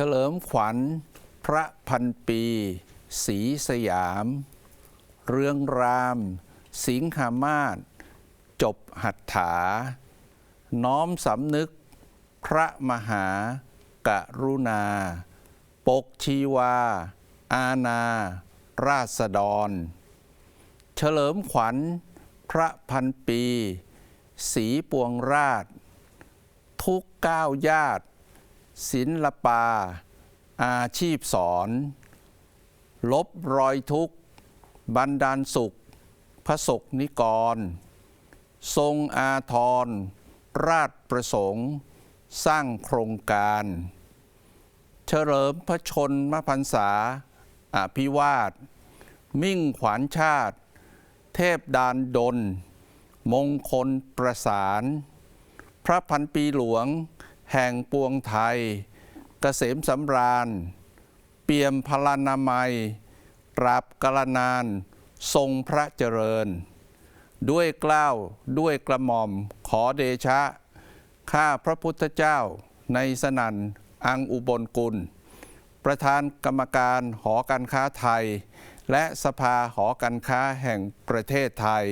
ฉลิมขวัญ พระพันปีศรีสยาม เรืองราม สิงหามาศจบหัตถา น้อมสำนึก พระมหากรุณา ปกชีวา อาณา ราษฎร เฉลิมขวัญ พระพันปี สีปวงราช ทุกก้าวญาติ ศิลปา อาชีพสอน ลบรอยทุกข์ บันดาลสุข พระศกนิกร ทรงอาทร ราชประสงค์ สร้างโครงการ เฉลิมพระชนมพรรษาอภิวาท มิ่งขวัญชาติ เทพดานดล มงคลประสาน พระพันปีหลวง แห่งปวงไทยเกษมสำราญ เปี่ยมพลานามัยตราบกาลนาน ทรงพระเจริญ ด้วยเกล้าวด้วยกระหม่อมขอเดชะ ข้าพระพุทธเจ้าในสนันอังอุบลกุล ประธานกรรมการหอการค้าไทย และสภาหอการค้าแห่งประเทศไทย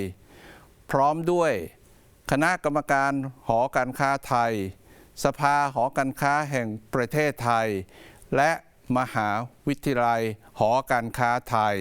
พร้อมด้วยคณะกรรมการหอการค้าไทย สภาหอการค้าแห่งประเทศไทย และมหาวิทยาลัยหอการค้าไทย